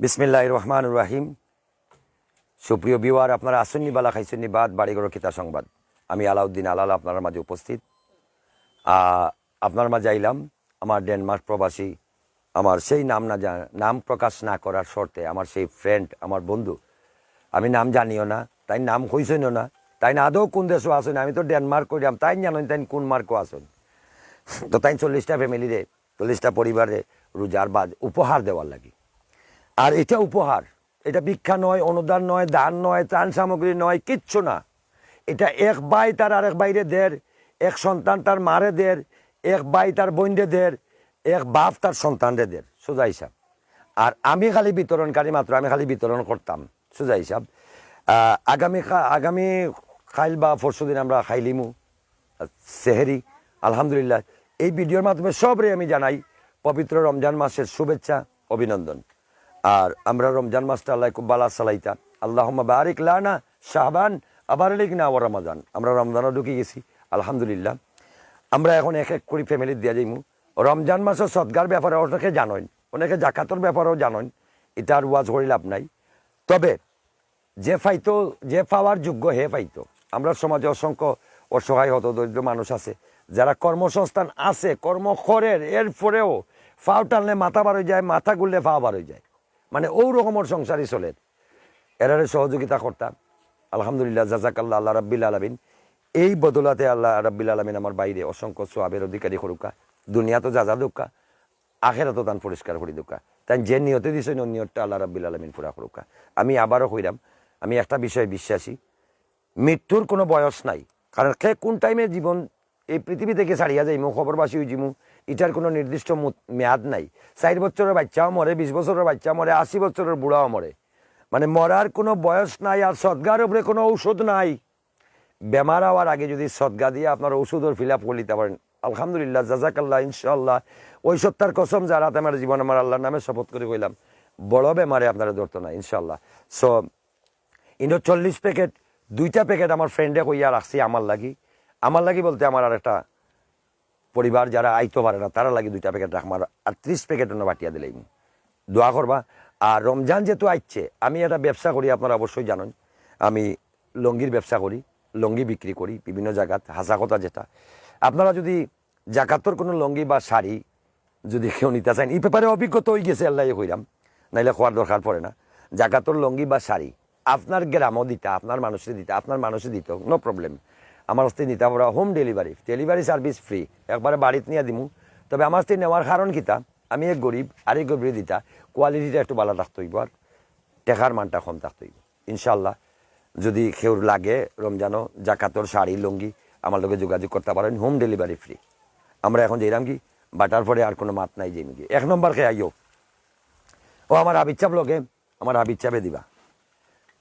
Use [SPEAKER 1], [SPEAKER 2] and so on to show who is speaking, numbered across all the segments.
[SPEAKER 1] বিসমিল্লাহ রহমান রাহিম। সুপ্রিয় বিওয়ার আপনারা আসন্নি, বালা খাইসন্নি, বাদ বাড়িগড় কিতা সংবাদ। আমি আলাউদ্দিন আলাল আপনার মাঝে উপস্থিত। আপনার মাঝে আইলাম, আমার ডেনমার্ক প্রবাসী, আমার সেই নাম না নাম প্রকাশ না করার শর্তে আমার সেই ফ্রেন্ড আমার বন্ধু। আমি নাম জানিও না, তাই নাম কইসইনও না, তাই না আদৌ কোন দেশও আসেন আমি তো ডেনমার্ক করিলাম তাই জানেন তাই কোন মার্কও আসেন তো তাই চল্লিশটা ফ্যামিলিরে চল্লিশটা পরিবারে রোজার বাদ উপহার দেওয়ার লাগে। আর এটা উপহার। এটা ভিক্ষা নয়, অনুদান নয়, দান নয়, ত্রাণ সামগ্রী নয়, কিচ্ছু না। এটা এক বাই তার আরেক বাইরে দের, এক সন্তান তার মারে দের, এক বাই তার বোনরে দের, এক বাপ তার সন্তানরে দের। সোজা হিসাব। আর আমি খালি বিতরণকারী মাত্র, আমি খালি বিতরণ করতাম। সোজা হিসাব। আগামী আগামী খাইল বা পরশু দিন আমরা খাইলিমু। সেহেরি, আলহামদুলিল্লাহ। এই ভিডিওর মাধ্যমে সবরে আমি জানাই, পবিত্র রমজান মাসের শুভেচ্ছা, অভিনন্দন। আর আমরা রমজান মাসটা আল্লাহ খুব বালা সালাইতা আল্লাহ বারিক লানা শাহবান, আবার লিখ না ও রমাজান। আমরা রমজানও ঢুকে গেছি, আলহামদুলিল্লাহ। আমরা এখন এক এক করে ফ্যামিলি দিয়া যাইমু। রমজান মাসের সৎগার ব্যাপারে অনেকে জানেন, অনেকে জাকাতর ব্যাপারেও জানেন, এটা আর ওয়াজ করে লাভ নাই। তবে যে ফাইতো, যে পাওয়ার যোগ্য হে পাইতো আমরা সমাজে অসংখ্য অসহায় হত দরিদ্র মানুষ আছে, যারা কর্মসংস্থান আছে কর্ম করের এরপরেও ফাও টানলে মাথা বার হয়ে যায়, মাথা গুললে ফাও বার হয়ে যায়। মানে ও রকমের সংসারই চলে। এরারে সহযোগিতা করতাম আলহামদুলিল্লাহ, জাজাকাল্লাহ, আল্লাহ রাব্বিল আলমিন। এই বদলাতে আল্লাহ রাব্বিল আলমিন আমার বাইরে অসংখ্য সোয়াবের অধিকারী করুকা। দুনিয়া তো যা যা দুঃখা আখেরা তো তান পরিষ্কার করি দুঃখা তাই যে নিয়তে দিছে ওই নিয়তটা আল্লাহ রাব্বিল আলমিন পুরা করুকা। আমি আবারও কইরাম, আমি একটা বিষয়ে বিশ্বাসী। মৃত্যুর কোনো বয়স নাই। কারণ কে কোন টাইমে জীবন এই পৃথিবী থেকে ছাড়িয়া যাইমু, খবরবাসী হইজিমু এটার কোনো নির্দিষ্ট মেয়াদ নাই। ষাট বছরের বাচ্চাও মরে, বিশ বছরের বাচ্চা মরে, আশি বছরের বুড়াও মরে। মানে মরার কোনো বয়স নাই আর সদ্গার উপরে কোনো ঔষধ নাই। বেমার হওয়ার আগে যদি সদ্গা দিয়ে আপনার ওষুধের ফিল আপ করে পারেন, আলহামদুলিল্লাহ, জাজাকাল্লাহ ইনশাল্লাহ ওই সত্যার কসম যারা আমার জীবন, আমার আল্লাহর নামে শপথ করে কইলাম, বড় বেমারে আপনারা ধরতো না ইনশাল্লাহ সো ইনো চল্লিশ প্যাকেট, দুইটা প্যাকেট আমার ফ্রেন্ডে কইয়া রাখছি আমার লাগি। আমার লাগি বলতে আমার আর একটা পরিবার যারা আইতো পারে না, তারা লাগি দুইটা প্যাকেট রাখমার আর ত্রিশ প্যাকেট অন্য বাটিয়া দিলেই দোয়া করবা। আর রমজান যেহেতু আইচ্ছে, আমি একটা ব্যবসা করি, আপনারা অবশ্যই জানেন। আমি লঙ্গির ব্যবসা করি, লঙ্গি বিক্রি করি, বিভিন্ন জায়গাত হাসা কথা যেটা। আপনারা যদি জাকাতর কোনো লঙ্গি বা শাড়ি যদি কেউ নিতে চান, এই ব্যাপারে অভিজ্ঞতা হয়ে গেছে আল্লাহ কইরাম। নাইলে খোয়ার দরকার পড়ে না। জাকাতর লঙ্গি বা শাড়ি, আপনার গ্রামও দিতা, আপনার মানুষের দিতা, আপনার মানুষে দিত নো প্রবলেম আমার হস্তে নিতে আমরা home delivery delivery service free একবারে বাড়িতে নিয়ে দিমু। তবে আমার হস্তে নেওয়ার কারণ কিতা? আমি এক গরিব, আরেক গরিব দিতা কোয়ালিটিটা একটু ভালো থাকতে হইব আর টেকার মানটা কম থাকতে হইব। ইনশাল্লাহ যদি কেউ লাগে রমজানও, জাকাতর শাড়ি, লুঙ্গি, আমার লোকে যোগাযোগ করতে পারেন হোম ডেলিভারি ফ্রি আমরা এখন যেরাম কি, বাটার পরে আর কোনো মাত নাই যেমি এক নম্বর খেয়ে আইও। ও আমার চাপ লোকে আমার চাপে দিবা।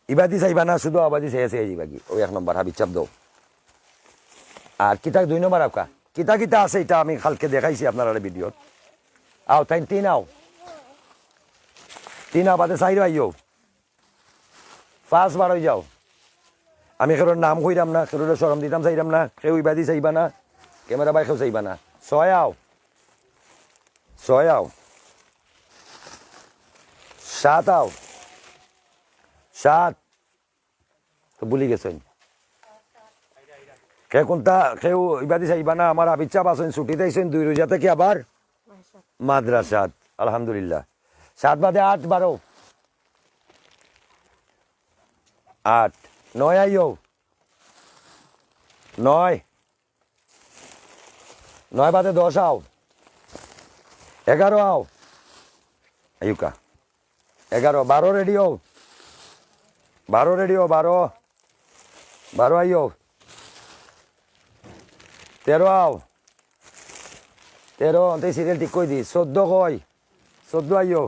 [SPEAKER 1] ইবাদি চাইবা না, শুধু আবাদি চেয়ে চেয়ে দিবা কি? ওই এক নম্বর হাবিজ চাপ দাও। আর কিতা দুই নম্বর আপকা কিতা কিতা আছে, এটা আমি কালকে দেখাইছি আপনার ভিডিওত আও তাই তিন আও তিন আবাদে চাইর আইও। ফার্স্ট বার হয়ে যাও। আমি কেউর নাম কইরাম না কেউর সরম দিতাম চাইরাম না কেউ ইবাদি চাইবা না ক্যামেরা বাই কেউ চাইবা না। ছয় আও ছয় আও সাত আও সাত। তো ভুলি গেছেন। কে কোনটা কেউ ইবাদি চাইবা না আমার আবিচ্ছা আছেন ছুটিতে দুই রোজা থেকে আবার মাদ্রাসাত আলহামদুলিল্লাহ সাত বাদে আট বারো আট নয় আইও নয় নয় বাদে দশ আও এগারো আও আয়ুকা এগারো বারো রেডি হও বারো রেডি হও বারো বারো আইও তেরো আও। তেরো, অন্তে সিরিয়াল ঠিক করে দি। চোদ্দ কই। চোদ্দ আইও।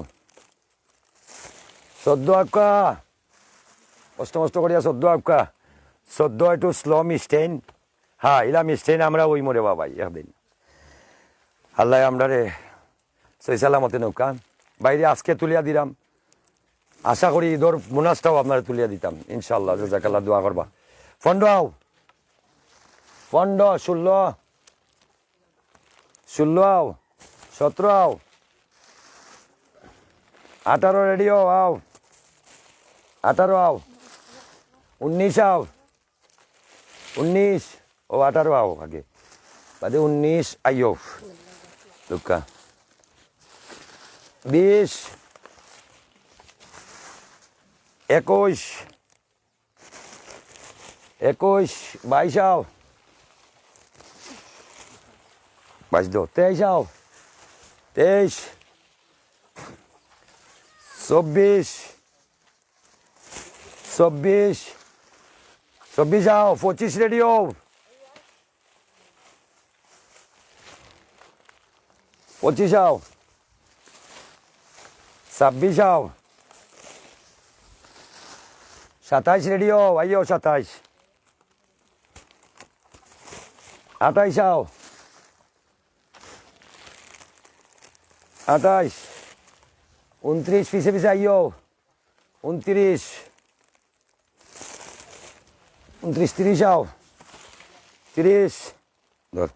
[SPEAKER 1] চোদ্দ আকা কষ্ট মষ্ট করিয়া চোদ্দ আকা চোদ্দ একটু স্লো মিস্টেন হ্যাঁ ইলা মিস্টেন আমরা ওই মরে বাবাই, একদিন। আল্লাহ আমরা রে সই সালামতে নৌকা। বাইরে আজকে তুলিয়া দিলাম আশা করি ঈদর মুনাজটাও আপনারা তুলিয়া দিতাম। ইনশাল্লাহ জাকাল্লাহ দোয়া করবা। ফন্ড আও। ফন্ড ষোলো ষোলো, সতেরো আও আঠারো রেডি হও আও, আঠারো, আও, উনিশ আও, উনিশ, ও, আঠারো, আও, আগে। বাদে উনিশ, আইও লুকা বিশ, একুশ একুশ, বাইশ, আও বাইশ দো তেইশ আও তেইশ চব্বিশ চব্বিশ চব্বিশ আও পঁচিশ রেডি হও পঁচিশ আও ছাব্বিশ আও সাতাইশ রেডি হও আইও সাতাইশ আঠাইশ আও আঠাইশ উনত্রিশ পিছে পিছে আইও উনত্রিশ উনত্রিশ তিরিশ আও তিরিশ ধর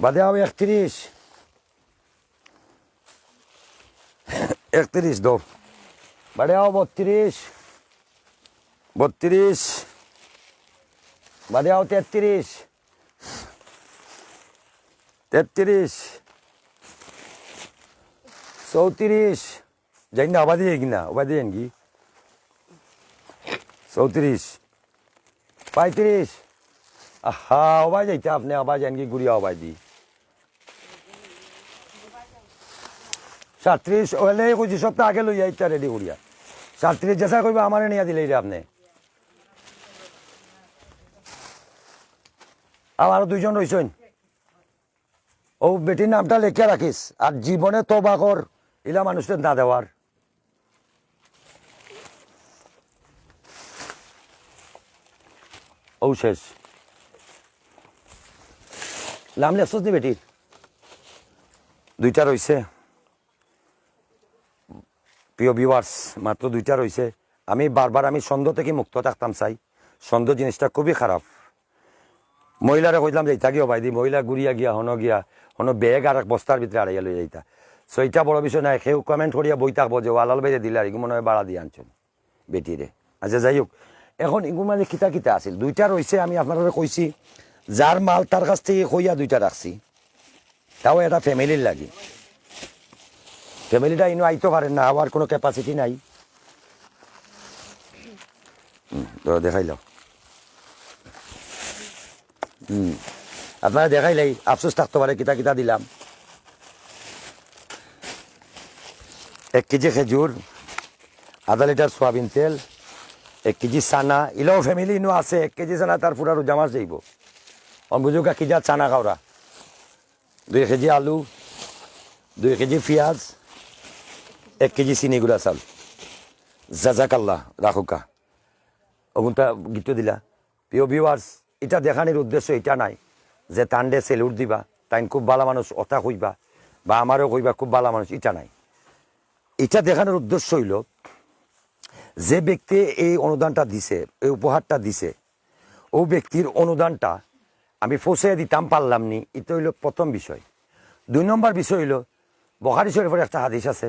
[SPEAKER 1] বাদে আও একত্রিশ একত্রিশ দো বাদে আও বত্রিশ বত্রিশ বাদে আও তেত্রিশ তেত্রিশ চৌত্রিশ যাই না অবাদি যাই কিনা অবাদি যান কি চৌত্রিশ পঁয়ত্রিশ আহা অবাই যাইতে আপনি আবার যান কি গুড়িয়া অবাই দি সাতত্রিশ হলে কইছি সপ্তাহ আগে লইয়া ইত্যা রেডি করিয়া সাতত্রিশ যেসা কইবা আমারে নিয়ে দিলে আপনি। আরও দুইজন রইছেন ও বেটির নামটা লেখিয়া রাখিস আর জীবনে তোবা কর ইলা মানুষের না দেওয়ার। ও শেষ। নাম লেখছ নি বেটির দুইটা রইছে প্রিয় ভিউয়ার্স মাত্র দুইটা রইছে আমি বারবার আমি সন্দেহ থেকে মুক্ত থাকতাম চাই। সন্দেহ জিনিসটা খুবই খারাপ মহিলারে কইলাম যে, ইতা গিয়ে বাইদি মহিলা গুড়িয়া গিয়া, হন গিয়া, হন বেগ আর এক বস্তার ভিতরে আড়াইয়া লই যাইতা। সো এটা বড় বিষয় নাই, সেও কমেন্ট করিয়া বই থাকব যে ওয়ালাল বাইরে দিলে আর মনে হয় বাড়া দিয়ে আনছেন বেটিরে আচ্ছা যাই হোক, এখন এগুলো মানে কিতা কিতা আছিল, দুইটা রইছে আমি আপনারা কইছি যার মাল তার কাছ থেকে কইয়া দুইটা রাখছি তাও এটা ফ্যামিলির লাগে। ফ্যামিলিটা ইনো আইতে পারেন না হওয়ার কোনো ক্যাপাসিটি নাই। তো দেখাইলাম হুম আপনারা দেখাইলাই আফসোস থাকতে পারে কিতা কিতা দিলাম। এক কেজি খেজুর, আধা লিটার সোয়াবিন তেল, এক কেজি চানা, ইলাও ফ্যামিলি ইনো আছে, এক কেজি চানা তার পুরা রোজা মাছ যাইব বুঝুক এক কেজি চানা খাওয়া দুই কেজি আলু, দুই কেজি পেঁয়াজ, এক কেজি চিনি গুঁড়া চাল জাজাকাল্লা রাখুকা ওগুনটা গীত দিলা। প্রিয় ভিউয়ার্স এটা দেখানোর উদ্দেশ্য এটা নাই, যে তান্ডে সেলুট দিবা, তাইন খুব ভালো মানুষ, অতা কইবা বা আমারও কইবা খুব ভালো মানুষ এটা নাই। এটা দেখানোর উদ্দেশ্য হইল যে ব্যক্তি এই অনুদানটা দিছে, এই উপহারটা দিছে, ও ব্যক্তির অনুদানটা আমি ফসে দিতাম পারলাম নি, এটা হইল প্রথম বিষয়। দুই নম্বর বিষয় হইল, বখারি শরীফের একটা হাদিস আছে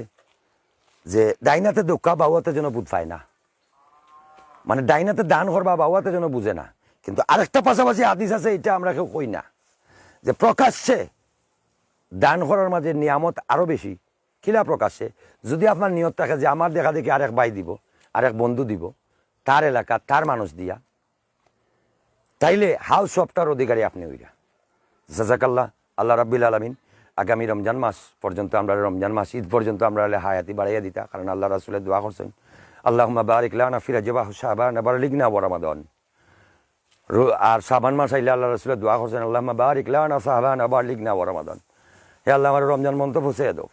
[SPEAKER 1] যে, ডাইনাতে দোকা বাউয়াতে যেন বুধ পায় না। মানে ডাইনাতে দান করবা বাউয়াতে যেন বুঝে না। কিন্তু আরেকটা পাশাপাশি হাদিস আছে, এটা আমরা কেউ কই না। যে প্রকাশ্যে দান করার মাঝে নিয়ামত আরও বেশি। কিলা প্রকাশ্যে যদি আপনার নিয়ত থাকে যে আমার দেখা দেখি আরেক ভাই দিব, আরেক বন্ধু দিব, তার এলাকা, তার মানুষ দিয়া, তাইলে হাউস সবটার অধিকারী আপনি ওইরা জাজাকাল্লাহ, আল্লাহ রাব্বিল আলমিন, আগামী রমজান মাস পর্যন্ত আমরা, রমজান মাস ঈদ পর্যন্ত আমরা হায়াতি বাড়াইয়া দিতা, কারণ আল্লাহ রাসুলের দোয়া করছেন আল্লাহ বারিক লানা ফিরা জবাহ সাবান আবার লিগনা বরামাদন আর সাবান মাস আইলে আল্লাহ রসুলের দোয়া করছেন আল্লাহ বারিক লানা সাহাবান আবার লিগনা বরামাদন হে আল্লাহ, আমার রমজান মন্ত্র ফুসে দো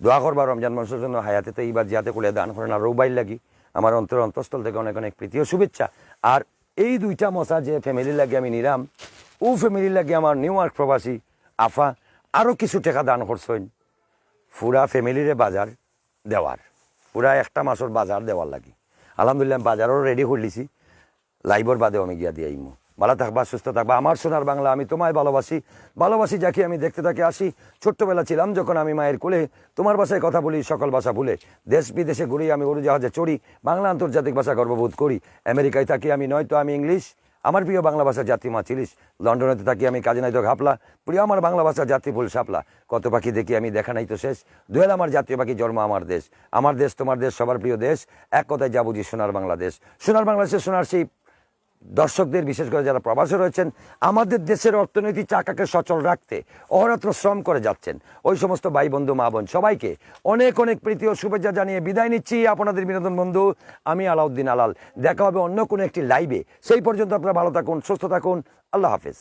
[SPEAKER 1] দোয়া করবা রমজান মাসের জন্য হায়াতে তো এইবার জিয়াতে কুলে দান করেন আর রৌবাইল লাগি। আমার অন্তর অন্তঃস্থল থেকে অনেক অনেক প্রীতি ও শুভেচ্ছা। আর এই দুইটা মশা যে ফ্যামিলি লাগে আমি নিরাম ও ফ্যামিলি লাগে আমার নিউ ইয়র্ক প্রবাসী আফা আরও কিছু টাকা দান করছেন। পুরা ফ্যামিলিরে বাজার দেওয়ার, পুরা একটা মাসের বাজার দেওয়ার লাগি। আলহামদুলিল্লাহ বাজারও রেডি করলিছি লাইভর বাদেও আমি গিয়া দিয়ে আইমু। ভালো থাকবা, সুস্থ থাকবা। আমার সোনার বাংলা, আমি তোমায় ভালোবাসি। ভালোবাসি যাকে আমি দেখতে থাকি, আসি। ছোট্টবেলা ছিলাম যখন আমি মায়ের কোলে। তোমার ভাষায় কথা বলি, সকল ভাষা ভুলে। দেশ বিদেশে ঘুরি, আমি উড়োজাহাজে চড়ি। বাংলা আন্তর্জাতিক ভাষা গর্ববোধ করি। আমেরিকায় থাকি আমি, নয়তো আমি ইংলিশ। আমার প্রিয় বাংলা ভাষার যাত্রী মা চিলিস লন্ডনেতে থাকি আমি, কাজে নাই তো ঘাপলা। প্রিয় আমার বাংলা ভাষার যাত্রী ফুল সাপলা। কত পাখি দেখি আমি, দেখা নাই তো শেষ। দুয়েল আমার জাতীয় পাখি, জন্ম আমার দেশ। আমার দেশ, তোমার দেশ, সবার প্রিয় দেশ। এক কথায় যা বুঝি, সোনার বাংলাদেশ। সোনার বাংলাদেশে সোনার সেই দর্শকদের, বিশেষ করে যারা প্রবাসে রয়েছেন, আমাদের দেশের অর্থনৈতিক চাকাকে সচল রাখতে অহরাত্র শ্রম করে যাচ্ছেন। ওই সমস্ত ভাই বন্ধু, মা বোন, সবাইকে অনেক অনেক প্রীতি ও শুভেচ্ছা জানিয়ে বিদায় নিচ্ছি আপনাদের বিনোদন বন্ধু, আমি আলাউদ্দিন আলাল। দেখা হবে অন্য কোনো একটি লাইভে সেই পর্যন্ত আপনারা ভালো থাকুন, সুস্থ থাকুন। আল্লাহ হাফেজ।